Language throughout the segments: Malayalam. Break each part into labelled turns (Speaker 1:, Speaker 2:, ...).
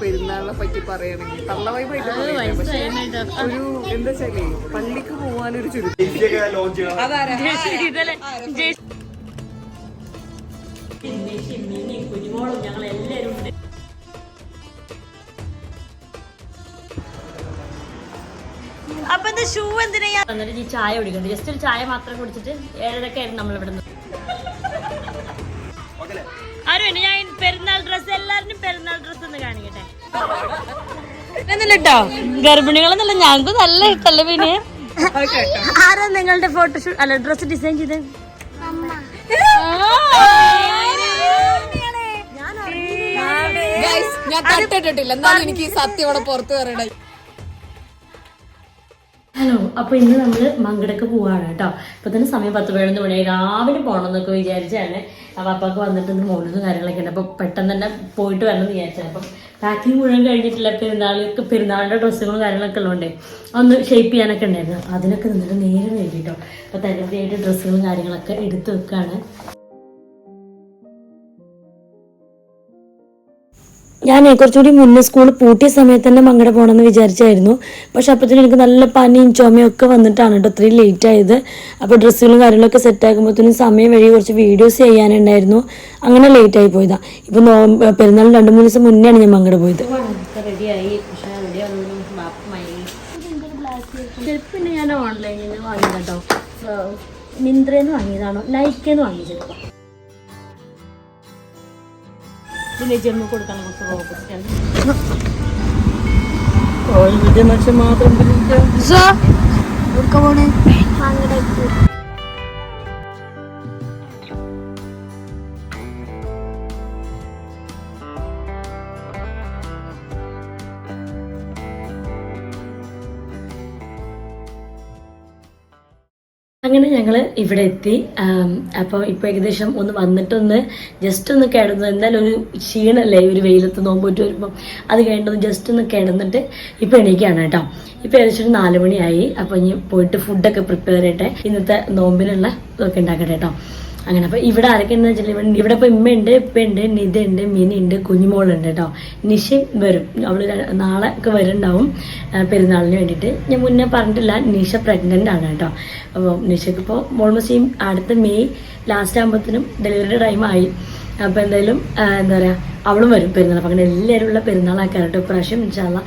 Speaker 1: പെരുന്നാളിനെ പറ്റി പറയുകയാണെങ്കിൽ തള്ളവായി. പക്ഷേ ഒരു എന്താ വെച്ചാലേ പള്ളിക്ക് പോകാനൊരു ചുരുക്കം.
Speaker 2: ഞങ്ങൾ എല്ലാവരും ഉണ്ട്. അപ്പൊ എന്താ ഷൂ എന്തിനാ എന്നിട്ട് ഈ ചായ കുടിക്കണ്ട. ജസ്റ്റ് ഒരു ചായ മാത്രം കുടിച്ചിട്ട് ഏഴരക്കായിരുന്നു നമ്മൾ ഇവിടെ ആരും ഞാൻ പെരുന്നാൾ ഡ്രസ് എല്ലാവരും പെരുന്നാൾ ഡ്രസ് ഒന്ന് കാണിക്കട്ടെ. എന്നിട്ടോ ഗർഭിണികളെന്നല്ല ഞങ്ങൾക്ക് നല്ല ഇഷ്ടല്ലേ പിന്നെ? ആരാ നിങ്ങളുടെ ഫോട്ടോഷൂട്ട് അല്ല ഡ്രസ് ഡിസൈൻ ചെയ്ത്?
Speaker 1: ഞാൻ തട്ടിട്ടിട്ടില്ല. എന്നാലും എനിക്ക് ഈ സത്യം ഇവിടെ പുറത്തു വരണേ
Speaker 2: ഹലോ അപ്പൊ ഇന്ന് നമ്മൾ മങ്കടക്ക് പോവാണ് കേട്ടോ. ഇപ്പൊ തന്നെ സമയം പത്ത് പതിനൊന്ന് മണിയായി. രാവിലെ പോകണം എന്നൊക്കെ വിചാരിച്ചാണ്. അപ്പൊ അപ്പൊക്കെ വന്നിട്ട് ഇന്ന് മോളിന്ന് കാര്യങ്ങളൊക്കെ ഉണ്ട് അപ്പൊ പെട്ടെന്ന് തന്നെ പോയിട്ട് വരണം എന്ന് വിചാരിച്ചത് അപ്പം പാക്കിംഗ് മുഴുവൻ കഴിഞ്ഞിട്ടില്ല. പെരുന്നാൾക്ക് പെരുന്നാളിന്റെ ഡ്രസ്സുകളും കാര്യങ്ങളൊക്കെ ഉള്ളതുകൊണ്ട് ഒന്ന് ഷേപ്പ് ചെയ്യാനൊക്കെ ഉണ്ടായിരുന്നു. അതിനൊക്കെ നിന്നിട്ട് നേരെ നേടിയിട്ടോ അപ്പൊ തകൃതിയായിട്ട് ഡ്രസ്സുകളും കാര്യങ്ങളൊക്കെ എടുത്തു വെക്കാണ്. ഞാൻ കുറച്ചുകൂടി മുന്നേ സ്കൂൾ പൂട്ടിയ സമയത്ത് തന്നെ മങ്ങടെ പോകണമെന്ന് വിചാരിച്ചായിരുന്നു. പക്ഷെ അപ്പോഴത്തേനും എനിക്ക് നല്ല പനിയും ചുമയും ഒക്കെ വന്നിട്ടാണ് കേട്ടോ അത്രയും ലേറ്റ് ആയത്. അപ്പോൾ ഡ്രസ്സുകളും കാര്യങ്ങളൊക്കെ സെറ്റ് ആക്കുമ്പോഴത്തേനും സമയം വഴി കുറച്ച് വീഡിയോസ് ചെയ്യാനുണ്ടായിരുന്നു. അങ്ങനെ ലേറ്റ് ആയി പോയതാ. ഇപ്പം നോ പെരുന്നാൾ രണ്ട് മൂന്ന് ദിവസം മുന്നെയാണ് ഞാൻ മങ്ങടെ പോയത്. പിന്നെ ഞാൻ ഓൺലൈനിൽ നിന്ന് വാങ്ങിയതാട്ടോ മിന്ത്രേന്ന് വാങ്ങിയതാണോ? നൈക്കേന്ന് വാങ്ങിയ ചെരുപ്പം പിന്നെ ജമ്മു കൊടുക്കാൻ കുറച്ച് റോബസ്റ്റ്
Speaker 1: മാത്രം
Speaker 2: അങ്ങനെ ഞങ്ങൾ ഇവിടെ എത്തി. അപ്പോൾ ഇപ്പോൾ ഏകദേശം ഒന്ന് വന്നിട്ടൊന്ന് ജസ്റ്റ് ഒന്ന് കിടന്നു. എന്തായാലും ഒരു ക്ഷീണല്ലേ? ഒരു വെയിലത്ത് നോമ്പോട്ട് വരുമ്പോൾ അത് കഴിഞ്ഞിട്ടൊന്ന് ജസ്റ്റ് ഒന്ന് കിടന്നിട്ട് ഇപ്പോൾ എണീക്കുകയാണ് കേട്ടോ. ഇപ്പോൾ ഏകദേശം ഒരു നാല് മണിയായി. അപ്പോൾ ഇനി പോയിട്ട് ഫുഡൊക്കെ പ്രിപ്പയർ ചെയ്യട്ടെ. ഇന്നത്തെ നോമ്പിനുള്ള ഇതൊക്കെ ഉണ്ടാക്കട്ടെ കേട്ടോ. അങ്ങനെ അപ്പോൾ ഇവിടെ ആരൊക്കെ എന്ന് വെച്ചിട്ടുണ്ടെങ്കിൽ ഇവിടെ ഇപ്പോൾ ഇമ്മയുണ്ട് ഇപ്പയുണ്ട് നിതയുണ്ട് മിനിയുണ്ട് കുഞ്ഞുമോളുണ്ട് കേട്ടോ നിഷ വരും. അവൾ നാളെ ഒക്കെ വരുന്നുണ്ടാവും. പെരുന്നാളിന് വേണ്ടിയിട്ട്. ഞാൻ മുന്നേ പറഞ്ഞിട്ടില്ല നിഷ പ്രഗ്നന്റ് ആണ് കേട്ടോ അപ്പോൾ നിഷയ്ക്ക് ഇപ്പോൾ ഓൾമോസ്റ്റ് ഈ അടുത്ത മെയ് ലാസ്റ്റ് ആകുമ്പോഴത്തേനും ഡെലിവറി ടൈം ആയി. അപ്പോൾ എന്തായാലും എന്താ പറയുക അവളും വരും പെരുന്നാൾ അങ്ങനെ എല്ലാവരും ഉള്ള പെരുന്നാളാക്കാൻ പ്രാവശ്യം ഇൻഷാല്ല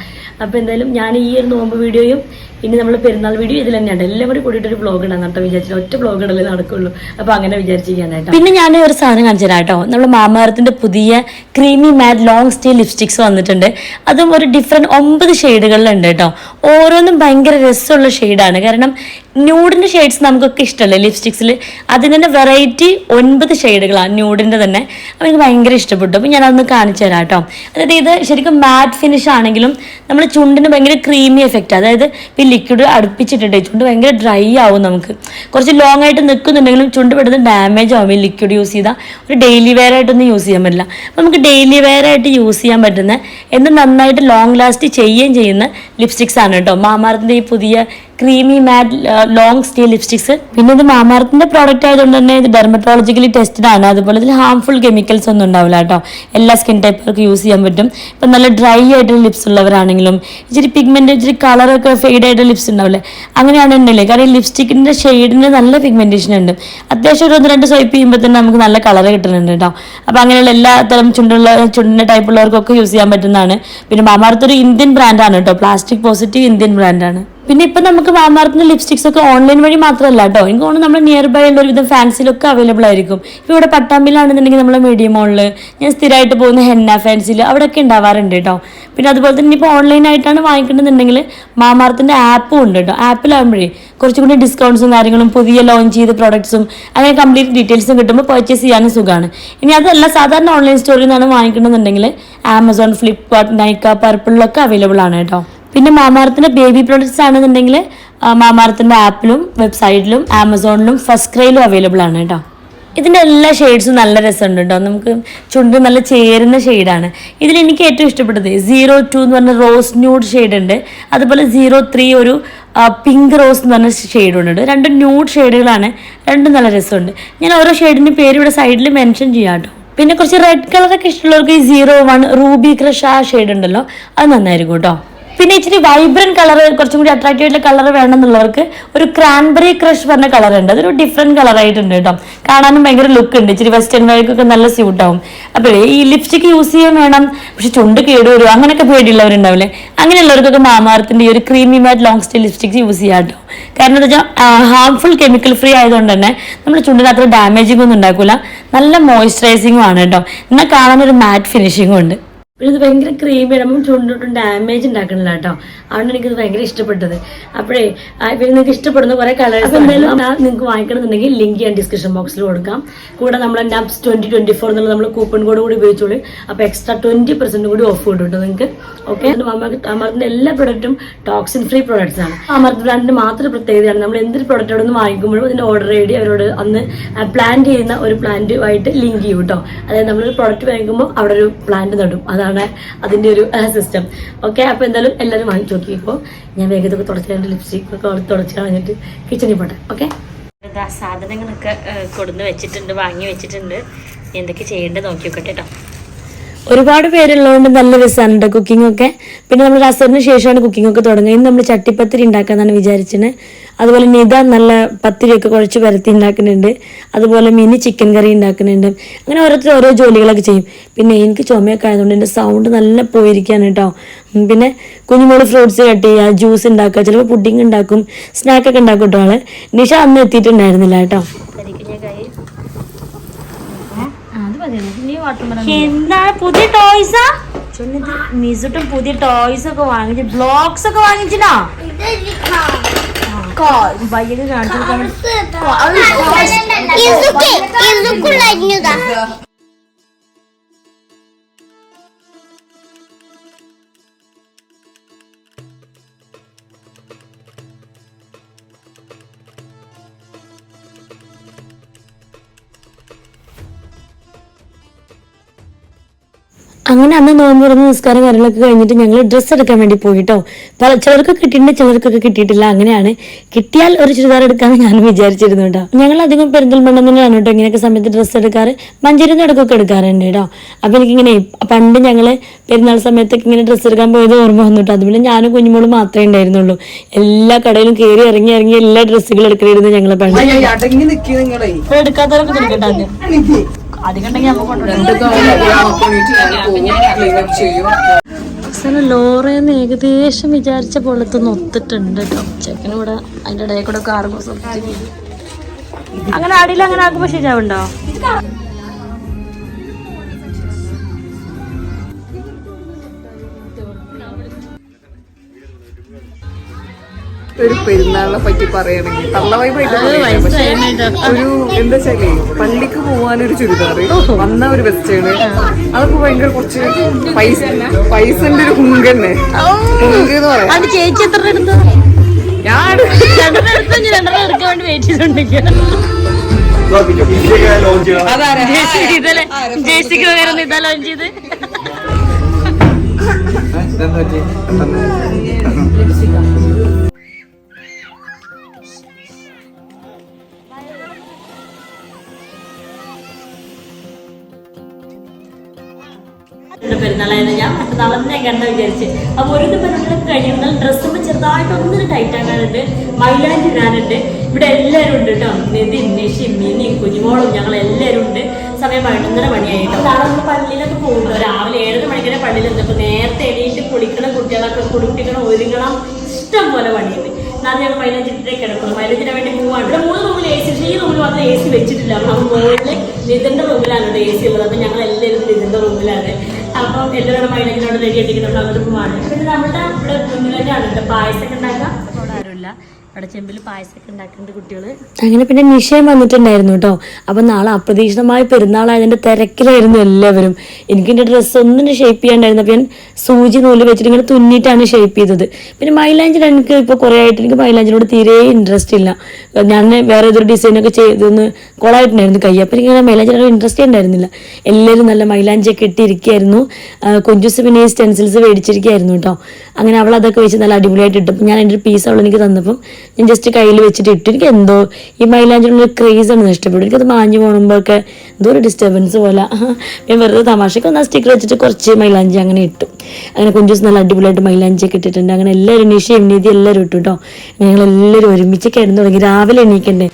Speaker 2: അപ്പോൾ എന്തായാലും ഞാൻ ഈ ഒരു നോമ്പ് വീഡിയോയും ഇനി നമ്മൾ പെരുന്നാൾ വീഡിയോ ഇതിൽ തന്നെയാണ് എല്ലാം കൂടി കൂടിയിട്ട് ഒരു ബ്ലോഗ് ഇടാൻ കേട്ടോ വിചാരിച്ചിട്ട് ഒറ്റ ബ്ലോഗ് ഇടലേ നടക്കുള്ളൂ. അപ്പോൾ അങ്ങനെ വിചാരിച്ചിരിക്കാനായിട്ട് പിന്നെ ഞാൻ ഒരു സാധനം കാണിച്ചു തരാം കേട്ടോ. മാമാരത്തിന്റെ പുതിയ creamy matte long stay lipsticks വന്നിട്ടുണ്ട്. അതും ഒരു ഡിഫറെന്റ് ഒമ്പത് ഷെയ്ഡുകളിലുണ്ട് കേട്ടോ. ഓരോന്നും ഭയങ്കര രസമുള്ള ഷെയ്ഡാണ് കാരണം ന്യൂഡിന്റെ ഷെയ്ഡ്സ് നമുക്കൊക്കെ ഇഷ്ടമല്ലേ? ലിപ്സ്റ്റിക്സിൽ അതിന് തന്നെ വെറൈറ്റി ഒൻപത് ഷെയ്ഡുകളാണ് ന്യൂഡിന്റെ തന്നെ. അപ്പോൾ എനിക്ക് ഭയങ്കര ഇഷ്ടപ്പെട്ടു. അപ്പോൾ ഞാനതൊന്ന് കാണിച്ചു തരാം കേട്ടോ. അതായത് ഇത് ശരിക്കും മാറ്റ് ഫിനിഷ് ആണെങ്കിലും നമ്മൾ ചുണ്ടിന് ഭയങ്കര ക്രീമി എഫക്റ്റ് അതായത് ഈ ലിക്വിഡ് അടുപ്പിച്ചിട്ടുണ്ട്. ചുണ്ട് ഭയങ്കര ഡ്രൈ ആവും നമുക്ക്. കുറച്ച് ലോങ് ആയിട്ട് നിൽക്കുന്നുണ്ടെങ്കിലും ചുണ്ട് പെട്ടെന്ന് ഡാമേജ് ആവും. ഈ ലിക്വിഡ് യൂസ് ചെയ്താൽ ഒരു ഡെയിലി വെയർ ആയിട്ടൊന്നും യൂസ് ചെയ്യാൻ പറ്റില്ല. അപ്പോൾ നമുക്ക് ഡെയിലി വെയർ ആയിട്ട് യൂസ് ചെയ്യാൻ പറ്റുന്ന എന്ന് നന്നായിട്ട് ലോങ് ലാസ്റ്റ് ചെയ്യുകയും ചെയ്യുന്ന ലിപ്സ്റ്റിക്സ് ആണ് കേട്ടോ. മാമാർത്തിന്റെ ഈ പുതിയ creamy matte long stay lipsticks പിന്നെ ഇത് മാമാർത്തിന്റെ പ്രോഡക്റ്റ് ആയതുകൊണ്ട് തന്നെ ഇത് ഡെർമറ്റോളജിക്കലി ടെസ്റ്റഡ് ആണ്. അതുപോലെ ഇതിൽ ഹാംഫുൾ കെമിക്കൽസ് ഒന്നും ഉണ്ടാവില്ല കേട്ടോ. എല്ലാ സ്കിൻ ടൈപ്പുകൾക്ക് യൂസ് ചെയ്യാൻ പറ്റും. ഇപ്പം നല്ല ഡ്രൈ ആയിട്ടുള്ള ലിപ്സ് ഉള്ളവരാണെങ്കിലും ഇച്ചിരി പിഗ്മെന്റ് ഇച്ചിരി കളറൊക്കെ ഫെയ്ഡ് ആയിട്ട് ലിപ്സ് ഉണ്ടാവില്ലേ അങ്ങനെയാണ് ഉണ്ടല്ലേ കാരണം ഈ ലിപ്സ്റ്റിക്കിന്റെ ഷെയ്ഡിന് നല്ല പിഗ്മെന്റേഷൻ ഉണ്ട്. അത്യാവശ്യം ഒരു ഒന്ന് രണ്ട് സ്വൈപ്പ് ചെയ്യുമ്പോൾ തന്നെ നമുക്ക് നല്ല കളർ കിട്ടുന്നുണ്ട് കേട്ടോ. അപ്പോൾ അങ്ങനെയുള്ള എല്ലാ തരം ചുണ്ടുള്ള ചുണ്ടിന്റെ ടൈപ്പുള്ളവർക്കൊക്കെ യൂസ് ചെയ്യാൻ പറ്റുന്നതാണ്. പിന്നെ മാമാർത്ത് ഒരു ഇന്ത്യൻ ബ്രാൻഡാണ് കേട്ടോ. പ്ലാസ്റ്റിക് പോസിറ്റീവ് ഇന്ത്യൻ ബ്രാൻഡാണ് പിന്നെ ഇപ്പൊ നമുക്ക് മാമാർത്തിന്റെ ലിപ്സ്റ്റിക്സ് ഒക്കെ ഓൺലൈൻ വഴി മാത്രമല്ല കേട്ടോ. എനിക്ക് തോന്നുന്നു നമ്മുടെ നിയർ ബൈ ഉള്ള ഒരുവിധം ഫാൻസിലൊക്കെ അവൈലബിൾ ആയിരിക്കും. ഇപ്പൊ ഇവിടെ പട്ടാമ്പിലാണെന്നുണ്ടെങ്കിൽ നമ്മളെ മീഡിയം മോളിൽ ഞാൻ സ്ഥിരമായിട്ട് പോകുന്ന ഹെന്ന ഫാൻസിൽ അവിടെയൊക്കെ ഉണ്ടാവാറുണ്ട് കേട്ടോ. പിന്നെ അതുപോലെ തന്നെ ഇപ്പോൾ ഓൺലൈൻ ആയിട്ടാണ് വാങ്ങിക്കണമെന്നുണ്ടെങ്കിൽ മാമാർത്തിന്റെ ആപ്പും ഉണ്ട് കേട്ടോ. ആപ്പിലാകുമ്പോഴേ കുറച്ചും കൂടി ഡിസ്കൗണ്ട്സും കാര്യങ്ങളും പുതിയ ലോഞ്ച് ചെയ്ത പ്രോഡക്ട്സും അങ്ങനെ കംപ്ലീറ്റ് ഡീറ്റെയിൽസും കിട്ടുമ്പോൾ പർച്ചേസ് ചെയ്യാനും സുഖമാണ്. ഇനി അതല്ല സാധാരണ ഓൺലൈൻ സ്റ്റോറിൽ നിന്നാണ് വാങ്ങിക്കണമെന്നുണ്ടെങ്കിൽ ആമസോൺ ഫ്ലിപ്കാർട്ട് നൈക്ക പർപ്പിളിലൊക്കെ അവൈലബിൾ ആണ് കേട്ടോ. പിന്നെ മാമാർത്തിന്റെ ബേബി പ്രോഡക്ട്സ് ആണെന്നുണ്ടെങ്കിൽ മാമാർത്തിന്റെ ആപ്പിലും വെബ്സൈറ്റിലും ആമസോണിലും ഫസ്റ്റ് ക്രൈയിലും അവൈലബിൾ ആണ് കേട്ടോ. ഇതിന്റെ എല്ലാ ഷെയ്ഡ്സും നല്ല രസമുണ്ട് കേട്ടോ. നമുക്ക് ചുണ്ട് നല്ല ചേരുന്ന ഷെയ്ഡാണ് ഇതിൽ എനിക്ക് ഏറ്റവും ഇഷ്ടപ്പെട്ടത് സീറോ ടു എന്ന് പറഞ്ഞ റോസ് ന്യൂഡ് ഷെയ്ഡ് ഉണ്ട്. അതുപോലെ സീറോ ത്രീ ഒരു പിങ്ക് റോസ് എന്ന് പറഞ്ഞ ഷെയ്ഡ് ഉണ്ട് രണ്ട് ന്യൂഡ് ഷെയ്ഡുകളാണ് രണ്ടും നല്ല രസമുണ്ട്. ഞാൻ ഓരോ ഷെയ്ഡിന്റെ പേര് ഇവിടെ സൈഡിൽ മെൻഷൻ ചെയ്യാം കേട്ടോ. പിന്നെ കുറച്ച് റെഡ് കളറൊക്കെ ഇഷ്ടമുള്ളവർക്ക് ഈ സീറോ വൺ റൂബി ക്രഷ് ആ ഷെയ്ഡ് ഉണ്ടല്ലോ അത് നന്നായിരിക്കും കേട്ടോ. പിന്നെ ഇച്ചിരി വൈബ്രന്റ് കളർ കുറച്ചും കൂടി അട്രാക്റ്റീവ് ആയിട്ടുള്ള കളർ വേണമെന്നുള്ളവർക്ക് ഒരു ക്രാൻബറി ക്രഷ് പറഞ്ഞ കളർ ഉണ്ട്. അതൊരു ഡിഫറെന്റ് കളർ ആയിട്ടുണ്ട് കേട്ടോ. കാണാനും ഭയങ്കര ലുക്ക് ഉണ്ട്. ഇച്ചിരി വെസ്റ്റേൺ വൈക്കൊക്കെ നല്ല സ്യൂട്ട് ആവും. അപ്പോഴേ ഈ ലിപ്സ്റ്റിക് യൂസ് ചെയ്യാൻ വേണം. പക്ഷെ ചുണ്ട് കേടുവരും അങ്ങനെയൊക്കെ പേടിയുള്ളവരുണ്ടാവില്ലേ? അങ്ങനെയുള്ളവർക്കൊക്കെ മാമാർത്തിന്റെ ഈ ഒരു creamy matte long stay lipsticks use ചെയ്യാം കേട്ടോ. കാരണം എന്താ വെച്ചാൽ ഹാർംഫുൾ കെമിക്കൽ ഫ്രീ ആയതുകൊണ്ട് തന്നെ നമ്മുടെ ചുണ്ടിന് അത്ര ഡാമേജിംഗ് ഒന്നും ഉണ്ടാക്കില്ല നല്ല മോയ്സ്ചറൈസിങ്ങും ആണ് കേട്ടോ. എന്നാൽ കാണാൻ ഒരു മാറ്റ് ഫിനിഷിംഗും ഉണ്ട്. പിന്നെ ഇത് ഭയങ്കര ക്രീം ഇടുമ്പോൾ ചുണ്ടിട്ടും ഡാമേജ് ഉണ്ടാക്കണില്ല കേട്ടോ. അതുകൊണ്ട് എനിക്കിത് ഭയങ്കര ഇഷ്ടപ്പെട്ടത്. അപ്പോഴേ പിന്നെ നിങ്ങൾക്ക് ഇഷ്ടപ്പെടുന്ന കുറെ കളേഴ്സ് എന്തായാലും നിങ്ങൾക്ക് വാങ്ങിക്കണമെന്നുണ്ടെങ്കിൽ ലിങ്ക് ഞാൻ ഡിസ്ക്രിപ്ഷൻ ബോക്സിൽ കൊടുക്കാം. കൂടെ നമ്മുടെ നബ്സ് ട്വന്റി ട്വന്റി ഫോർ എന്നുള്ള നമ്മൾ കൂപ്പൺ കോഡ് കൂടി ഉപയോഗിച്ചോളൂ. അപ്പോൾ എക്സ്ട്രാ ട്വന്റി പെർസെന്റ് കൂടി ഓഫ് കിട്ടും കേട്ടോ നിങ്ങൾക്ക്. ഓക്കെ അമർത്തിന്റെ എല്ലാ പ്രൊഡക്റ്റും ടോക്സിൻ ഫ്രീ പ്രൊഡക്ട്സ് ആണ്. അമർത്ത് ബ്രാൻഡിന് മാത്രം പ്രത്യേകതയാണ്. നമ്മൾ എന്തൊരു പ്രൊഡക്റ്റ് അവിടെ നിന്ന് വാങ്ങിക്കുമ്പോഴും അതിന്റെ ഓർഡർ റെഡി ഡി അവരോട് അന്ന് പ്ലാൻ ചെയ്യുന്ന ഒരു പ്ലാന്റുമായിട്ട് ലിങ്ക് ചെയ്യും കേട്ടോ. അതായത് നമ്മളൊരു പ്രൊഡക്റ്റ് വാങ്ങിക്കുമ്പോൾ അവിടെ ഒരു പ്ലാന്റ് നടും. അതാണ് അതിന്റെ ഒരു സിസ്റ്റം ഓക്കെ അപ്പോൾ എന്തായാലും എല്ലാവരും വാങ്ങിച്ചു നോക്കിയപ്പോൾ ഞാൻ വേഗത്തൊക്കെ തുടച്ചിട്ട് ലിപ്സ്റ്റിക് ഒക്കെ തുടച്ച് കളഞ്ഞിട്ട് കിച്ചണിൽ പോട്ടെ. ഓക്കെ സാധനങ്ങളൊക്കെ കൊടുന്ന് വെച്ചിട്ടുണ്ട് വാങ്ങി വെച്ചിട്ടുണ്ട്. എന്തൊക്കെ ചെയ്യേണ്ടത് നോക്കി നോക്കട്ടെ കേട്ടോ ഒരുപാട് പേരുള്ളതുകൊണ്ട് നല്ല രസമാണ് കുക്കിംഗ് ഒക്കെ. പിന്നെ നമ്മൾ അസറിന് ശേഷമാണ് കുക്കിംഗ് ഒക്കെ തുടങ്ങുക. ഇന്ന് നമ്മൾ ചട്ടിപ്പത്തിരി ഉണ്ടാക്കാന്നാണ് വിചാരിച്ചത്. അതുപോലെ നിത നല്ല പത്തിരിയൊക്കെ കുഴച്ച് പരത്തി ഉണ്ടാക്കുന്നുണ്ട്. അതുപോലെ മിനി ചിക്കൻ കറി ഉണ്ടാക്കുന്നുണ്ട്. അങ്ങനെ ഓരോരുത്തർ ഓരോ ജോലികളൊക്കെ ചെയ്യും. പിന്നെ എനിക്ക് ചുമയൊക്കെ ആയതുകൊണ്ട് എന്റെ സൗണ്ട് നല്ല പോയിരിക്കുകയാണ് കേട്ടോ. പിന്നെ കുഞ്ഞുമോൾ ഫ്രൂട്ട്സ് കട്ട് ചെയ്യുക ജ്യൂസ് ഉണ്ടാക്കുക ചിലപ്പോൾ പുഡിങ് ഉണ്ടാക്കും സ്നാക്കൊക്കെ ഉണ്ടാക്കും കേട്ടോ ആൾ. നിഷ അന്ന് എത്തിയിട്ടുണ്ടായിരുന്നില്ല കേട്ടോ. എന്താ പുതിയ ടോയ്സാ മിസുട്ടും പുതിയ ടോയ്സ് ഒക്കെ വാങ്ങിച്ചു ബ്ലോക്സ് ഒക്കെ വാങ്ങിച്ചിനാ? ബയ്യൊക്കെ കാണിച്ചു അങ്ങനെ അന്ന് നോമ്പ് തുറന്ന് നിസ്കാരം കാര്യങ്ങളൊക്കെ കഴിഞ്ഞിട്ട് ഞങ്ങൾ ഡ്രസ്സ് എടുക്കാൻ വേണ്ടി പോയിട്ടോ. പല ചിലർക്കൊക്കെ കിട്ടിയിട്ടുണ്ട് ചിലർക്കൊക്കെ കിട്ടിയിട്ടില്ല. അങ്ങനെയാണ്. കിട്ടിയാൽ ഒരു ചുരിദാർ എടുക്കാമെന്ന് ഞാൻ വിചാരിച്ചിരുന്നു കേട്ടോ. ഞങ്ങൾ അധികം പെരിന്തൽമണ്ണ തന്നെയാണ് കേട്ടോ ഇങ്ങനെയൊക്കെ സമയത്ത് ഡ്രസ്സ് എടുക്കാറ്. മഞ്ചേരി നടക്കൊക്കെ എടുക്കാറുണ്ട് കേട്ടോ അപ്പൊ എനിക്കിങ്ങനെ പണ്ട് ഞങ്ങൾ പെരുന്നാൾ സമയത്തൊക്കെ ഇങ്ങനെ ഡ്രസ്സ് എടുക്കാൻ പോയത് ഓർമ്മ വന്നു കേട്ടോ അതുപോലെ ഞാനും കുഞ്ഞുമോളും മാത്രമേ ഉണ്ടായിരുന്നുള്ളൂ. എല്ലാ കടയിലും കയറി ഇറങ്ങി ഇറങ്ങി എല്ലാ ഡ്രസ്സുകളും എടുക്കലായിരുന്നു ഞങ്ങളെ പണ്ട്. എടുക്കാത്തവരൊക്കെ എടുക്കട്ടെ അവസാനം ലോറേന്ന് ഏകദേശം വിചാരിച്ച പോലത്തൊന്ന് ഒത്തിട്ടുണ്ട് കേട്ടോ. ചെക്കനിവിടെ അതിന്റെ ഇടയിൽ കൂടെ കാറ് അങ്ങനെ അടിയിൽ അങ്ങനെ ആക്കുമ്പോ ശരിയാവുണ്ടോ?
Speaker 1: ഒരു പെരുന്നാളിനെ പറ്റി പറയുകയാണെങ്കിൽ തള്ളവായ്പായിട്ട് ഒരു എന്താ വെച്ചാലേ പള്ളിക്ക് പോവാനൊരു ചുരിദാറ് വന്ന ഒരു വെസ്റ്റേണ്. അതൊക്കെ ഭയങ്കര കുറച്ച് പൈസ പൈസന്റെ ഒരു ഹുങ്ക് എന്ന് പറയാം.
Speaker 2: അത് ചേച്ചി എത്ര എടുത്തു?
Speaker 1: ഞാൻ
Speaker 2: രണ്ടെണ്ണം എടുത്തു ഇനി രണ്ടെണ്ണം എടുക്കാൻ വേണ്ടി വെയിറ്റ് ചെയ്തോണ്ടിരിക്കുക
Speaker 1: അതാരാ?
Speaker 2: ഇതല്ലേ? ജേസിക്ക് പകരം ഇതാ ലോഞ്ച് ചെയ്ത്. പെരുന്നാളായിരുന്നു ഞാൻ മറ്റന്നാളെന്നെ കണ്ട വിചാരിച്ച്. അപ്പോൾ ഒരു പെരുന്നാളൊക്കെ കഴിയുമ്പോൾ ഡ്രസ്സുമ്പോൾ ചെറുതായിട്ട് ഒന്നിന് ടൈറ്റ് ആക്കാനുണ്ട്. മൈലാഞ്ചി ഇടാനുണ്ട്. ഇവിടെ എല്ലാവരും ഉണ്ട് കേട്ടോ. നിതിൻ നിഷി മിനി കുഞ്ഞുമോളും ഞങ്ങൾ എല്ലാവരും ഉണ്ട്. സമയം പതിനൊന്നര മണിയായിട്ട്. നാളെ നമ്മൾ പള്ളിയിലൊക്കെ പോകുന്നു രാവിലെ ഏഴര മണിക്കരെ പള്ളിയിൽ നിന്നപ്പോൾ നേരത്തെ എണീറ്റ് കുളിക്കണം കുട്ടികളൊക്കെ കുളിപ്പിക്കണം ഒരുങ്ങണം. ഇഷ്ടം പോലെ പണിയുണ്ട്. നാളെ ഞങ്ങൾ മൈലാഞ്ചിട്ടേ കിടക്കുന്നു മൈലാഞ്ചിന് വേണ്ടി പോവാണ്. ഇവിടെ മൂന്ന് റൂമിൽ എ സി ഈ റൂമിൽ മാത്രം എ സി വെച്ചിട്ടില്ല. നമ്മൾ മുകളിൽ നിതിന്റെ റൂമിലാണ് എ സി ഉള്ളത്. അപ്പം ഞങ്ങൾ എല്ലാവരും നിതിന്റെ റൂമിലാണ്. അപ്പം എല്ലാവരും മൈലാഞ്ചിനോട് റെഡി ആയിട്ട് നമ്മൾ അങ്ങോട്ട് പോവാണ് പിന്നെ നമ്മുടെ ഇവിടെ മുന്നിൽ പായസം ഉണ്ടാക്കാം അങ്ങനെ പിന്നെ നിശ്ചയം വന്നിട്ടുണ്ടായിരുന്നു കേട്ടോ അപ്പൊ നാളെ അപ്രതീക്ഷിതമായ പെരുന്നാളായതിന്റെ തിരക്കിലായിരുന്നു എല്ലാവരും. എനിക്ക് എന്റെ ഡ്രസ്സ് ഒന്നും ഷേപ്പ് ചെയ്യാണ്ടായിരുന്നു. അപ്പൊ ഞാൻ സൂചി നൂൽ വെച്ചിട്ട് ഇങ്ങനെ തുന്നിയിട്ടാണ് ഷേപ്പ് ചെയ്തത്. പിന്നെ മൈലാഞ്ചിൽ എനിക്ക് ഇപ്പോൾ കുറേ ആയിട്ട് എനിക്ക് മൈലാഞ്ചിനോട് തീരെ ഇൻട്രസ്റ്റ് ഇല്ല. ഞാൻ വേറെ ഏതൊരു ഡിസൈനൊക്കെ ചെയ്തൊന്ന് കൊളായിട്ടുണ്ടായിരുന്നു കൈ. അപ്പം എനിക്ക് മൈലാഞ്ചിനോട് ഇൻട്രസ്റ്റ് ഉണ്ടായിരുന്നില്ല. എല്ലാവരും നല്ല മൈലാഞ്ചൊക്കെ ഇട്ടിരിക്കുകയായിരുന്നു കുഞ്ചുസ് പിന്നെ ഈ സ്റ്റെൻസിൽസ് മേടിച്ചിരിക്കുകയായിരുന്നു കേട്ടോ അങ്ങനെ അവൾ അതൊക്കെ വെച്ച് നല്ല അടിപൊളിയായിട്ട് ഇട്ടപ്പോൾ ഞാൻ എന്റെ ഒരു പീസ് അവൾ എനിക്ക് തന്നപ്പം ഞാൻ ജസ്റ്റ് കയ്യിൽ വെച്ചിട്ട് ഇട്ടു. എനിക്ക് എന്തോ ഈ മൈലാഞ്ചിനുള്ള ക്രേസ് ആണ്. ഇഷ്ടപ്പെട്ടു. എനിക്കത് മാഞ്ഞു പോകുമ്പോഴൊക്കെ എന്തോ ഒരു ഡിസ്റ്റർബൻസ് പോലെ. ഞാൻ വെറുതെ തമാശയ്ക്ക് ഒന്ന് സ്റ്റിക്കർ വെച്ചിട്ട് കുറച്ച് മൈലാഞ്ചി അങ്ങനെ ഇട്ടു. അങ്ങനെ കുഞ്ചു ദിവസം നല്ല അടിപൊളിയായിട്ട് മൈലാഞ്ചി ഒക്കെ ഇട്ടിട്ടുണ്ട്. അങ്ങനെ എല്ലാവരും നിഷി എണ്ണീതി എല്ലാവരും ഇട്ടു കേട്ടോ ഞങ്ങൾ എല്ലാവരും ഒരുമിച്ച് കിടന്നു തുടങ്ങി. രാവിലെ എണീക്കണ്ടേ?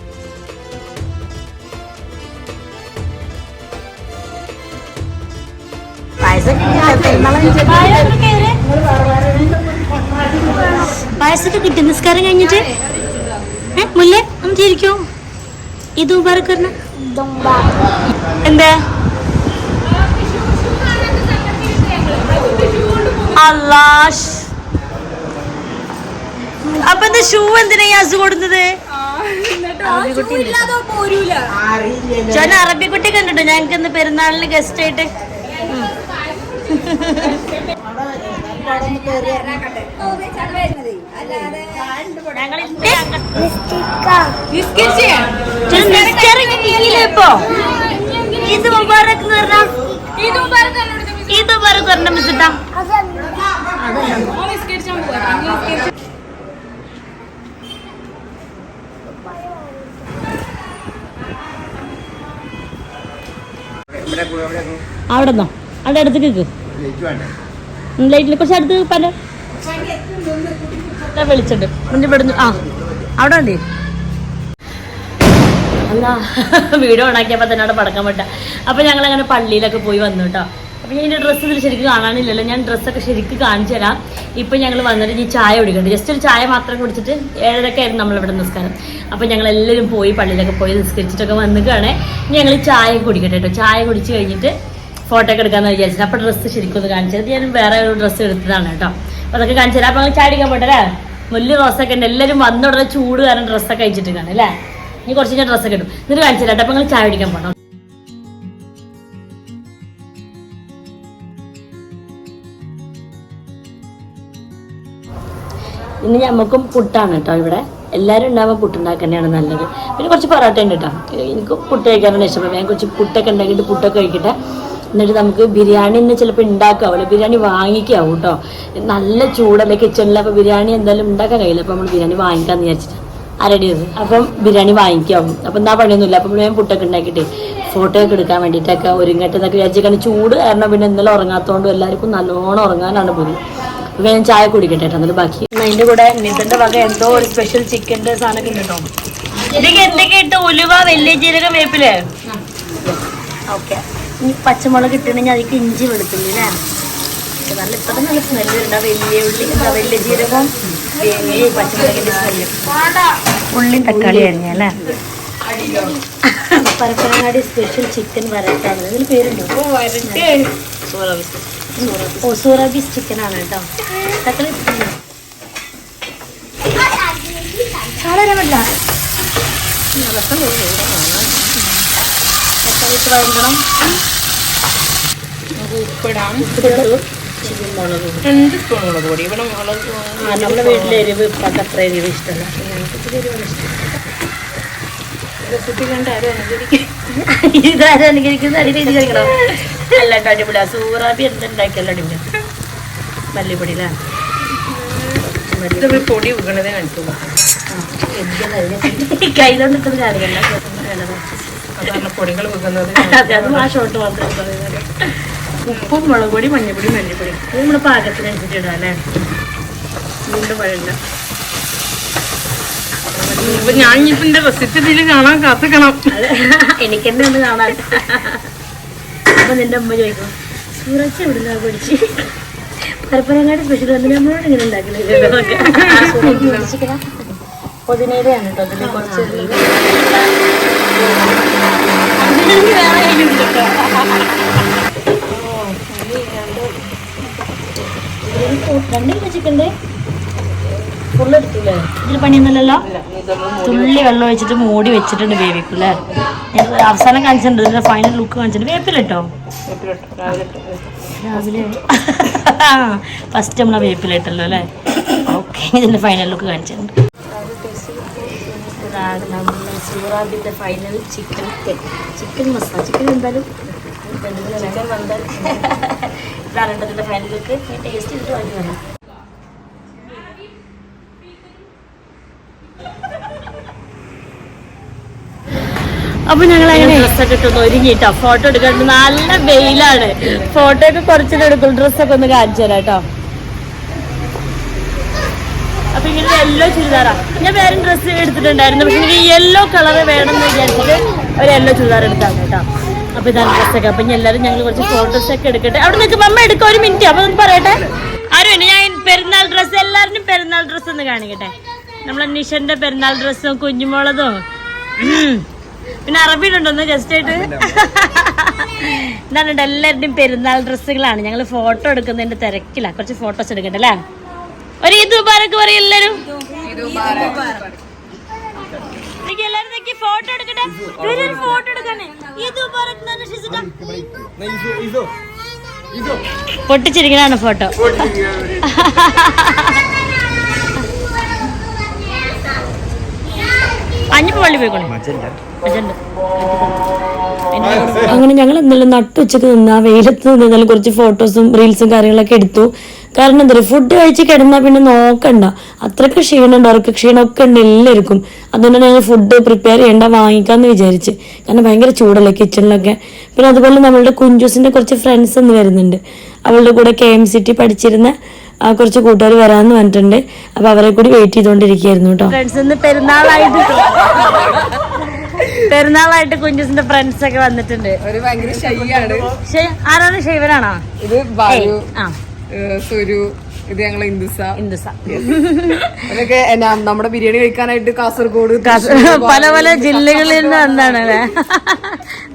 Speaker 2: പായസൊക്കെ കിട്ടി. നിസ്കാരം കഴിഞ്ഞിട്ട്? ഏ, മുല്ലേ ഒന്ന് ചിരിക്കൂ ഇത് മുബാറക്കറിന എന്താ? അല്ലാഷ് അപ്പൊ എന്താ ഷൂ എന്തിനാ അസു കൊടുത്തത്? ഞാൻ അറബിക്കുട്ടി കണ്ടിട്ടോ? ഞങ്ങൾക്ക് ഇന്ന് പെരുന്നാളിന് ഗസ്റ്റ് ആയിട്ട്. ഇപ്പൊ? ഇത് മുബാറക്ക് എന്ന് പറഞ്ഞാ? ഇത്. മുബാറക്ക് പറഞ്ഞ മിസ്സിട്ടാ അവിടെ നിന്നോ അവിടെ അടുത്ത് കേക്ക് ലൈറ്റിൽ കുറച്ച് അടുത്ത് പല വിളിച്ചിട്ടുണ്ട്. മുന്നിൽ ആ അവിടെ അല്ല വീഡിയോ ഓണാക്കിയപ്പോൾ തന്നെ അവിടെ പടക്കാൻ പറ്റ അപ്പോൾ ഞങ്ങൾ അങ്ങനെ പള്ളിയിലൊക്കെ പോയി വന്നു കേട്ടോ. അപ്പോൾ ഞാൻ എന്റെ ഡ്രസ്സ് ഇതിൽ ശരിക്കും കാണാനില്ലല്ലോ. ഞാൻ ഡ്രസ്സൊക്കെ ശരിക്കും കാണിച്ചു തരാം. ഇപ്പൊ ഞങ്ങൾ വന്നിട്ട് ഈ ചായ കുടിക്കുന്നുണ്ട് ജസ്റ്റ് ഒരു ചായ മാത്രം കുടിച്ചിട്ട് ഏഴരക്കെ ആയിരുന്നു നമ്മളിവിടെ നിസ്കാരം. അപ്പോൾ ഞങ്ങൾ എല്ലാവരും പോയി പള്ളിയിലൊക്കെ പോയി നിസ്കരിച്ചിട്ടൊക്കെ വന്നിട്ടാണ് ഞങ്ങൾ ചായ കുടിക്കട്ടെ കേട്ടോ. ചായ കുടിച്ച് കഴിഞ്ഞിട്ട് ഫോട്ടോ ഒക്കെ എടുക്കാമെന്ന് വിചാരിച്ചത് അപ്പോൾ ഡ്രസ്സ് ശരിക്കും ഒന്ന് കാണിച്ചത് ഞാൻ വേറെ ഒരു ഡ്രസ്സ് എടുത്തതാണ് കേട്ടോ. അതൊക്കെ കാണിച്ചു തരാം. അപ്പോൾ നിങ്ങൾ ചായ അടിക്കാൻ പോട്ടെ അല്ലേ? വലിയ ഡ്രസ്സൊക്കെ ഉണ്ട്. എല്ലാവരും വന്ന ഉടനെ ചൂട് കാരണം ഡ്രസ്സൊക്കെ കഴിച്ചിട്ട് കാണും അല്ലേ? ഇനി കുറച്ച് ഞാൻ ഡ്രസ്സൊക്കെ ഇടും. എന്നിട്ട് കാണിച്ചു തരാം അപ്പോൾ നിങ്ങൾ ചായ പിടിക്കാൻ പോകണം ഇനി നമുക്കും പുട്ടാണ് കേട്ടോ ഇവിടെ. എല്ലാവരും ഉണ്ടാകുമ്പോൾ പുട്ടുണ്ടാക്കുന്നതാണ് നല്ലത്. പിന്നെ കുറച്ച് പൊറോട്ട ഉണ്ട് കേട്ടോ. എനിക്ക് പുട്ട് കഴിക്കാനാണ് ഇഷ്ടപ്പെടുന്നത് ഞാൻ കുറച്ച് പുട്ടൊക്കെ ഉണ്ടാക്കിയിട്ട് പുട്ടൊക്കെ കഴിക്കട്ടെ. എന്നിട്ട് നമുക്ക് ബിരിയാണി തന്നെ ചിലപ്പോൾ ഉണ്ടാക്കാവില്ല ബിരിയാണി വാങ്ങിക്കാവും കേട്ടോ നല്ല ചൂടല്ലേ കിച്ചണിൽ അപ്പോൾ ബിരിയാണി എന്തായാലും ഉണ്ടാക്കാൻ കഴിയില്ല. അപ്പോൾ നമ്മൾ ബിരിയാണി വാങ്ങിക്കാമെന്ന് വിചാരിച്ചിട്ട്. അരടിയത് അപ്പം ബിരിയാണി വാങ്ങിക്കാവും. അപ്പം എന്താ പണിയൊന്നുമില്ല. അപ്പം ഞാൻ പുട്ടൊക്കെ ഉണ്ടാക്കിയിട്ട് ഫോട്ടോ ഒക്കെ എടുക്കാൻ വേണ്ടിയിട്ടൊക്കെ ഒരുങ്ങട്ടെ എന്നൊക്കെ വിചാരിച്ചിട്ട് ചൂട് കാരണം പിന്നെ ഇന്നലെ ഉറങ്ങാത്തതുകൊണ്ട് എല്ലാവർക്കും നല്ലോണം ഉറങ്ങാനാണ് പോയി അപ്പം ഞാൻ ചായ കുടിക്കട്ടെ കേട്ടോ എന്നിട്ട് ബാക്കി. അതിന്റെ കൂടെ നിതിന്റെ വക എന്തോ ഒരു സ്പെഷ്യൽ ചിക്കന്റെ സാധനമൊക്കെ ഉണ്ട് കേട്ടോ ഇതൊക്കെ എന്തൊക്കെ ഇട്ട് ഉലുവ വലിയ ജീരകം വേപ്പിൽ? ഓക്കെ ഇനി പച്ചമുളക് ഇട്ടിട്ടുണ്ടെങ്കിൽ അതിക്ക് ഇഞ്ചി വെളുത്തുള്ളി അല്ലേ? നല്ല ഇപ്പം നല്ല സ്മെല്ല് ഉണ്ട്. ആ വലിയ ഉള്ളി എന്താ വലിയ ജീരകം പച്ചമുളകിന്റെ സ്മെല്ല് ഉള്ളിയും തക്കാളി അരിഞ്ഞല്ലേ പരപ്പനങ്ങാടി സ്പെഷ്യൽ ചിക്കൻ വരട്ടാണ് ഇതിന് പേരുണ്ടോ? ഓ സൂറാബീസ്. ചിക്കൻ ആണ് കേട്ടോ. തക്കാളി ചിക്കൻ ഇട്ട് വഴങ്ങണം
Speaker 3: ഉപ്പിടാം.
Speaker 2: ഉപ്പിട്ടു ചിക്കൻ മുളക് പൊടി.
Speaker 3: രണ്ട് സ്പൂൺ മുളക് പൊടി ഇവിടെ മുളക്
Speaker 2: നമ്മുടെ വീട്ടിലെ എരിവ് ഇപ്പൊക്കെ അത്ര എരിവ് ഇഷ്ടമല്ല. ഇച്ചിരി എരിവാണ് ഇഷ്ടം ഇതാരും അനുകരിക്കുന്ന? രീതി കഴിക്കണോ? അല്ല കേട്ടോ അടിപൊളിയാ സൂറാബി എന്തുണ്ടാക്കിയല്ലോ അടിപൊളിയാ മല്ലിപ്പൊടി അല്ലേ
Speaker 3: ഇത് പോയി പൊടി വീണതേ കണ്ടിട്ടുള്ളൂ
Speaker 2: കയ്യിലോണ്ടിട്ടത് കാര്യമല്ല
Speaker 3: അതാണ് പൊടികൾ
Speaker 2: വെക്കുന്നത്.
Speaker 3: ഉപ്പും മുളക് പൊടി മഞ്ഞപ്പൊടി മല്ലിപ്പൊടി
Speaker 2: ഇത് നമ്മുടെ പാകത്തിനനുസരിച്ച് ഇടാം അല്ലേ?
Speaker 3: വീണ്ടും വഴണ്ട. ഇപ്പൊ ഞാൻ ഇപ്പൊ എന്റെ റെസിപ്പി ഇതിൽ കാണാൻ കാത്തിക്കണം.
Speaker 2: എനിക്ക് തന്നെ ഒന്ന് കാണാൻ. അപ്പൊ നിന്റെ അമ്മ ചോദിക്കും സൂറച്ച് എവിടുന്നാ പഠിച്ച് പരപ്പനങ്ങാട് സ്പെഷ്യൽ വന്ന് നമ്മളോട് ഇങ്ങനെ ഉണ്ടാക്കില്ല പൊതിനേരെയാണ് കേട്ടോ അതിൽ കുറച്ച് അതിലേക്ക് വേറെ കയ്യിലുണ്ട് കേട്ടോ. ഇതിലേക്ക് കൂ- രണ്ട് കിലോ ചിക്കന്റെ ഫുള്ള് എടുത്തില്ലേ ഇതിൽ പണിയൊന്നുമില്ലല്ലോ? തുള്ളി വെള്ളം വെച്ചിട്ട് മൂടി വെച്ചിട്ടുണ്ട് ഞാൻ അവസാനം കാണിച്ചിട്ടുണ്ട് ഇതിന്റെ ഫൈനൽ ലുക്ക് കാണിച്ചിട്ടുണ്ട്. വേപ്പിലിട്ടോ? രാവിലെ ഫസ്റ്റ് നമ്മൾ വേപ്പിലിട്ടല്ലോ അല്ലേ? ഓക്കെ ഇതിന്റെ ഫൈനൽ ലുക്ക് കാണിച്ചിട്ടുണ്ട്. സുഹറാബിന്റെ final chicken chicken masala. Chicken എന്തായാലും? ചിക്കൻ വന്നാൽ ഇതാണ് എന്റെ ഫൈനലിലേക്ക് ടേസ്റ്റ് ചെയ്തിട്ട് വാങ്ങി വരാം അപ്പൊ ഞങ്ങൾ അങ്ങനെ ഡ്രസ്സൊക്കെ ഇട്ടൊന്ന് ഒരുങ്ങിട്ടോ. ഫോട്ടോ എടുക്കാണ്ട് നല്ല വെയിലാണ്. ഫോട്ടോ ഒക്കെ കുറച്ചിട്ട് എടുക്കും ഡ്രസ്സൊക്കെ ഒന്ന് കാണിച്ചു തരാം കേട്ടോ. അപ്പൊ ഇങ്ങനെ യെല്ലോ ചുരിദാറാ. ഞാൻ വേറെ ഡ്രസ്സ് എടുത്തിട്ടുണ്ടായിരുന്നു. പക്ഷെ എനിക്ക് യെല്ലോ കളർ വേണം എന്ന് വിചാരിച്ചിട്ട് ഒരു യെല്ലോ ചുരിദാർ എടുത്താണ് കേട്ടോ. അപ്പൊ ഇതാണ് ഡ്രസ്സൊക്കെ അപ്പൊ ഇനി എല്ലാവരും ഞങ്ങൾ കുറച്ച് ഫോട്ടോസ് ഒക്കെ എടുക്കട്ടെ. അവിടെ നിൽക്കുമ്പോൾ അമ്മ എടുക്കാം ഒരു മിനിറ്റ് അപ്പൊ ഒന്ന് പറയട്ടെ. ആരും ഞാൻ പെരുന്നാൾ ഡ്രസ്സ് എല്ലാവരും പെരുന്നാൾ ഡ്രസ്സ് ഒന്ന് കാണിക്കട്ടെ. നമ്മളെ നിഷന്റെ പെരുന്നാൾ ഡ്രസ്സും കുഞ്ഞുമോളതും. പിന്നെ അറബിയിലുണ്ടോന്ന് ജസ്റ്റ് ആയിട്ട്? എന്താണ് എല്ലാവരുടെയും പെരുന്നാൾ ഡ്രസ്സുകളാണ് ഞങ്ങൾ ഫോട്ടോ എടുക്കുന്നതിന്റെ തിരക്കില്ല കുറച്ച് ഫോട്ടോസ് എടുക്കട്ടെ അല്ലേ? ഒരു ഈദ് മുബാറക്ക് പറയും എല്ലാരും. എല്ലാരും നോക്കി ഫോട്ടോ എടുക്കട്ടെ. ഒരു ഫോട്ടോ എടുക്കാനേ. ഇത് മുബാറക്ക്. പൊട്ടിച്ചിരിക്കണാണ് ഫോട്ടോ അഞ്ഞിപ്പോ പള്ളി പോയിക്കോളെ. അജണ്ട അങ്ങനെ ഞങ്ങൾ ഇന്നലെ നട്ടുച്ചക്ക് നിന്ന് ആ വെയിലത്ത് നിന്നാലും കുറച്ച് ഫോട്ടോസും റീൽസും കാര്യങ്ങളൊക്കെ എടുത്തു. കാരണം എന്താ ഫുഡ് കഴിച്ച് കിടന്നാൽ പിന്നെ നോക്കണ്ട. അത്രയ്ക്ക് ക്ഷീണം ഉണ്ട് അവർക്ക് ക്ഷീണമൊക്കെ ഉണ്ട് എല്ലാവർക്കും. അതുകൊണ്ട് ഞങ്ങൾ ഫുഡ് പ്രിപ്പയർ ചെയ്യേണ്ട വാങ്ങിക്കാന്ന് വിചാരിച്ച്. കാരണം ഭയങ്കര ചൂടല്ലേ കിച്ചണിലൊക്കെ പിന്നെ അതുപോലെ നമ്മളുടെ കുഞ്ചൂസിന്റെ കുറച്ച് ഫ്രണ്ട്സ് ഒന്ന് വരുന്നുണ്ട്. അവളുടെ കൂടെ കെ എം സിറ്റി പഠിച്ചിരുന്ന ആ കുറച്ച് കൂട്ടുകാർ വരാന്ന് പറഞ്ഞിട്ടുണ്ട്. അപ്പൊ അവരെ കൂടി വെയിറ്റ് ചെയ്തുകൊണ്ടിരിക്കുകയായിരുന്നു കേട്ടോ. പെരുന്നാളായിട്ട് പെരുന്നാളായിട്ട് കുഞ്ഞുസിന്റെ ഫ്രണ്ട്സ് ഒക്കെ വന്നിട്ടുണ്ട്.
Speaker 1: ഒരു ഭയങ്കര
Speaker 2: ആരാണ്? ശൈവനാണോ
Speaker 1: ഇത് ബാലു സുരു ഇത് ഞങ്ങൾ ഹിന്ദുസ
Speaker 2: ഹിന്ദുസ
Speaker 1: അതൊക്കെ എന്നാ നമ്മുടെ ബിരിയാണി കഴിക്കാനായിട്ട് കാസർഗോഡ്
Speaker 2: പല പല ജില്ലകളിൽ നിന്ന് വന്നാണ് അല്ലേ?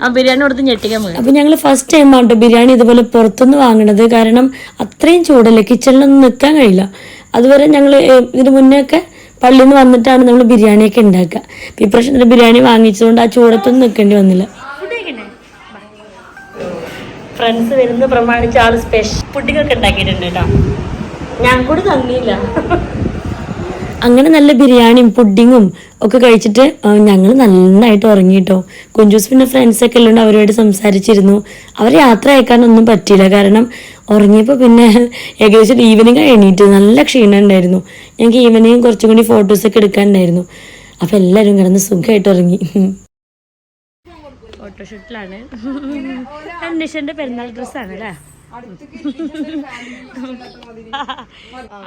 Speaker 2: ആ ബിരിയാണി കൊടുത്ത് ഞെട്ടിക്കാൻ പോയി അപ്പൊ ഞങ്ങൾ ഫസ്റ്റ് ടൈം ആണ് ബിരിയാണി ഇതുപോലെ പുറത്തുനിന്ന് വാങ്ങണത്. കാരണം അത്രയും ചൂടല്ലേ കിച്ചണിലൊന്നും നിൽക്കാൻ കഴിയില്ല. അതുവരെ ഞങ്ങൾ ഇതിന് മുന്നേ ഒക്കെ പള്ളിയിൽ നിന്ന് വന്നിട്ടാണ് നമ്മൾ ബിരിയാണിയൊക്കെ ഉണ്ടാക്കുക. ഈ ബിരിയാണി വാങ്ങിച്ചതുകൊണ്ട് ആ ചൂടത്തൊന്നും നിൽക്കേണ്ടി വന്നില്ല. ഫ്രണ്ട്സ് വരുന്ന പ്രമാണിച്ച് ആൾ സ്പെഷ്യൽ പുഡിങ്ങൊക്കെ ഉണ്ടാക്കിയിട്ടുണ്ട് കേട്ടോ. ഞാൻ കൂടി തന്നില്ല. അങ്ങനെ നല്ല ബിരിയാണിയും പുഡിങ്ങും ഒക്കെ കഴിച്ചിട്ട് ഞങ്ങൾ നന്നായിട്ട് ഉറങ്ങി കേട്ടോ. കുഞ്ചൂസ് പിന്നെ ഫ്രണ്ട്സൊക്കെ ഉള്ളതുകൊണ്ട് അവരോട് സംസാരിച്ചിരുന്നു. അവർ യാത്ര അയക്കാനൊന്നും പറ്റിയില്ല. കാരണം ഉറങ്ങിയപ്പോൾ പിന്നെ ഏകദേശം ഈവനിങ് എണീറ്റ് നല്ല ക്ഷീണം ഉണ്ടായിരുന്നു. ഞങ്ങൾക്ക് ഈവനിങ് കുറച്ചും കൂടി ഫോട്ടോസൊക്കെ എടുക്കാനുണ്ടായിരുന്നു. അപ്പം എല്ലാവരും കിടന്ന് സുഖമായിട്ട് ഉറങ്ങി. ഫോട്ടോഷൂട്ടിലാണ് അന്വേഷന്റെ പെരുന്നാൾ ഡ്രസ്സാണ് അല്ലേ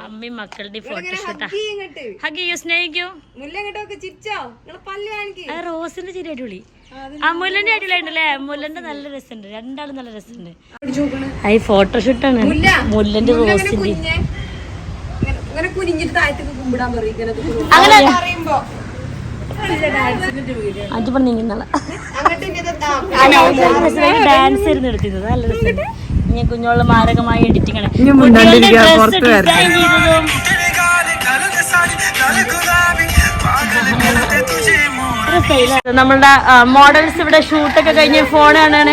Speaker 2: അമ്മി മക്കളുടെ ഫോട്ടോഷൂട്ടാ ഹഗിയോ സ്നേഹിക്കൂ. ആ റോസിന്റെ ചിരി അടിപൊളി. ആ മുല്ലന്റെ അടിപൊളിയായിട്ടല്ലേ മുല്ലന്റെ നല്ല രസമുണ്ട്. രണ്ടാളും നല്ല രസമുണ്ട്. അത് ഫോട്ടോഷൂട്ടാണ് മുല്ലന്റെ റോസിന്റെ
Speaker 1: ഇങ്ങനെ
Speaker 2: ഡാൻസ് ആയിരുന്നു എടുത്തിരുന്നത്. നല്ല രസം. ഞാൻ കുഞ്ഞോൾ മാരകമായി എഡിറ്റിംഗ് ആണ്.
Speaker 1: ഇനി
Speaker 2: ചെയ്തതും. നമ്മളുടെ മോഡൽസ് ഇവിടെ ഷൂട്ടൊക്കെ കഴിഞ്ഞ ഫോൺ കാണാണ്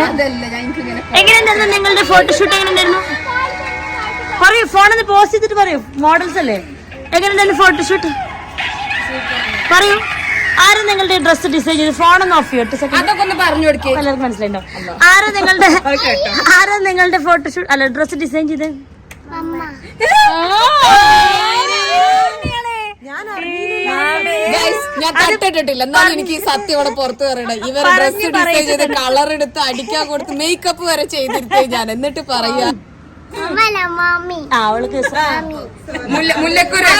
Speaker 2: എങ്ങനെയുണ്ടായിരുന്നു നിങ്ങളുടെ ഫോട്ടോഷൂട്ട് എങ്ങനെയുണ്ടായിരുന്നു? പറയൂ ഫോണൊന്ന് പോസ്റ്റ് ചെയ്തിട്ട് പറയൂ. മോഡൽസ് അല്ലേ? എങ്ങനെയുണ്ടായിരുന്നു ഫോട്ടോഷൂട്ട് പറയൂ. ആരും നിങ്ങളുടെ ഡ്രസ് ഡിസൈൻ ചെയ്ത് ഫോണൊന്ന് ഓഫ് ചെയ്യട്ടെ സെക്കൻഡ്
Speaker 1: അതൊക്കെ ഒന്ന് പറഞ്ഞു കൊടുക്കേ.
Speaker 2: എല്ലാവർക്കും മനസ്സിലായിട്ടോ ആരും നിങ്ങളുടെ ആരും നിങ്ങളുടെ ഫോട്ടോഷൂട്ട് അല്ല ഡ്രസ് ഡിസൈൻ ചെയ്ത്
Speaker 1: ഞാൻ തട്ടിട്ടിട്ടില്ല. എന്നാലും എനിക്ക് ഈ സത്യം അവിടെ പുറത്ത് പറയണേ. ഇവർ ഡ്രസ് ഡിസൈൻ ചെയ്ത് കളർ എടുത്ത് അടിക്കാൻ കൊടുത്ത് മേക്കപ്പ് വരെ ചെയ്തിരുത്തേ ഞാൻ. എന്നിട്ട് പറയാ.
Speaker 2: അവൾക്ക്
Speaker 1: മുല്ലക്കൊരു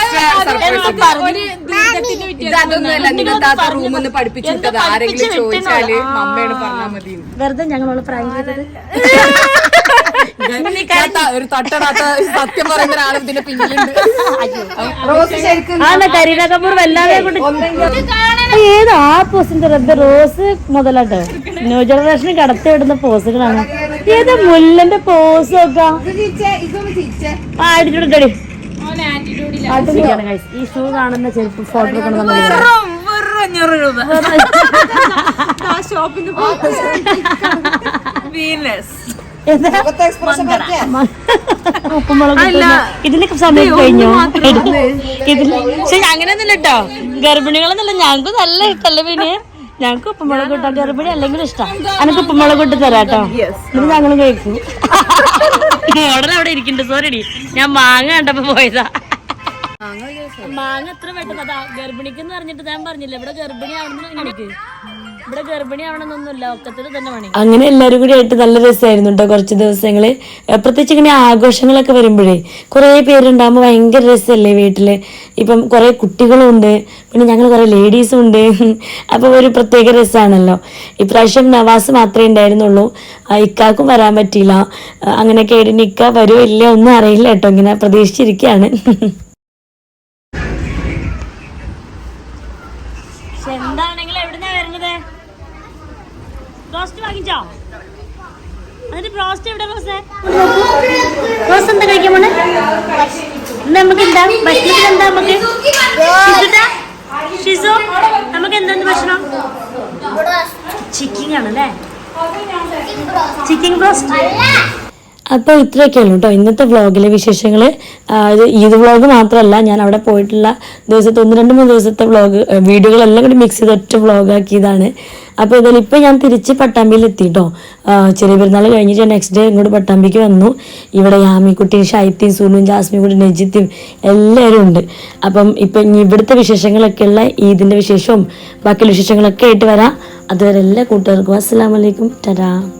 Speaker 1: താത്ത റൂമൊന്ന് പഠിപ്പിച്ചിട്ടത് ആരെങ്കിലും ചോദിച്ചാൽ മമ്മയാണ് പറഞ്ഞാ മതി
Speaker 2: വെറുതെ ഞങ്ങളോട് പ്രായം ചെയ്തത്?
Speaker 1: ഒരു തട്ടടാത്ത സത്യം പറയുന്ന ഒരാൾ ഇതിന്റെ പിന്നിലുണ്ട്. റോസ് ശരിക്കും
Speaker 2: ആണ് കരീന കപൂർ വല്ലാതെ ഏത് ആ പോസിന്റെ റബ്ബ് റോസ് മുതലാട്ട്? ന്യൂ ജനറേഷൻ കടത്തി വിടുന്ന പോസുകളാണ് ഏത് മുല്ലന്റെ പോസ് ഒക്കെ ആ ഈ ഷൂ കാണുന്ന ചെരുപ്പ് ഫോട്ടോ എടുക്കണം ഉപ്പുമുളക് ഇതിനൊക്കെ സമയം കഴിഞ്ഞു. ഇതിൽ പക്ഷെ അങ്ങനെയൊന്നുമില്ല കേട്ടോ. ഗർഭിണികളെന്നല്ല ഞങ്ങൾക്ക് നല്ല ഇഷ്ടമല്ല പിന്നെ ഞങ്ങൾക്ക് ഉപ്പുമുളക് കിട്ടാൻ ഗർഭിണി അല്ലെങ്കിൽ ഇഷ്ടം. എനിക്ക് ഉപ്പുമുളക് ഇട്ട് തരാട്ടോ ഇത് ഞങ്ങളും കഴിക്കും. മോഡൽ അവിടെ ഇരിക്കുന്നുണ്ട്. സോറി ഞാൻ മാങ്ങ കണ്ടപ്പോ പോയതാ. മാങ്ങ എത്ര പെട്ടെന്ന് അതാ ഗർഭിണിക്ക് പറഞ്ഞിട്ട് ഞാൻ പറഞ്ഞില്ല? ഇവിടെ ഗർഭിണി ആണെന്ന് എനിക്ക്. ഇവിടെ ഗർഭിണി തന്നെ അങ്ങനെ എല്ലാവരും കൂടി ആയിട്ട് നല്ല രസമായിരുന്നു കേട്ടോ കുറച്ച് ദിവസങ്ങൾ. പ്രത്യേകിച്ച് ഇങ്ങനെ ആഘോഷങ്ങളൊക്കെ വരുമ്പോഴേ കുറേ പേരുണ്ടാകുമ്പോൾ ഭയങ്കര രസമല്ലേ വീട്ടിൽ. ഇപ്പം കുറേ കുട്ടികളും ഉണ്ട് പിന്നെ ഞങ്ങൾ കുറേ ലേഡീസും ഉണ്ട് അപ്പോൾ ഒരു പ്രത്യേക രസമാണല്ലോ ഇപ്രാവശ്യം നവാസ് മാത്രമേ ഉണ്ടായിരുന്നുള്ളൂ. ഇക്കാക്കും വരാൻ പറ്റിയില്ല. അങ്ങനെ ഇക്ക വരുമോ ഇല്ല ഒന്നും അറിയില്ല കേട്ടോ ഇങ്ങനെ പ്രതീക്ഷിച്ചിരിക്കുകയാണ് എന്താണെങ്കിലും എവിടുന്നാ വരുന്നത് റോസ്റ്റ് വാങ്ങിച്ചോ എന്നിട്ട് റോസ്റ്റ് എവിടെ റോസ്? റോസ് എന്താ കഴിക്കാൻ പോണേ? നമുക്ക് എന്താ? എന്താ നമുക്ക്? ഷിസു നമുക്ക് എന്താണ് ഭക്ഷണം? ചിക്കിങ് ആണല്ലേ ചിക്കൻ ബ്രോസ്റ്റ്. അപ്പോൾ ഇത്രയൊക്കെയുള്ളൂ കേട്ടോ. ഇന്നത്തെ വ്ളോഗിലെ വിശേഷങ്ങൾ ഈദ് വ്ളോഗ് മാത്രമല്ല ഞാൻ അവിടെ പോയിട്ടുള്ള ദിവസത്തെ ഒന്ന് രണ്ട് മൂന്ന് ദിവസത്തെ വ്ളോഗ് വീഡിയോകളെല്ലാം കൂടി മിക്സ് ചെയ്ത് ഒറ്റ വ്ളോഗ് ആക്കിയതാണ്. അപ്പോൾ ഇതിൽ ഇപ്പോൾ ഞാൻ തിരിച്ച് പട്ടാമ്പിയിൽ എത്തി കേട്ടോ ചെറിയ പെരുന്നാൾ കഴിഞ്ഞിട്ട് നെക്സ്റ്റ് ഡേ ഇങ്ങോട്ട് പട്ടാമ്പിക്ക് വന്നു. ഇവിടെ യാമിക്കുട്ടിയും ഷൈത്തിയും സൂനും ജാസ്മി കുട്ടി നജിത്തും എല്ലാവരും ഉണ്ട്. അപ്പം ഇപ്പൊ ഇവിടുത്തെ വിശേഷങ്ങളൊക്കെയുള്ള ഈദിന്റെ വിശേഷവും ബാക്കിയുള്ള വിശേഷങ്ങളൊക്കെ ആയിട്ട് വരാം. അതുവരെ എല്ലാ കൂട്ടുകാർക്കും അസ്സാം വലൈക്കും തരാം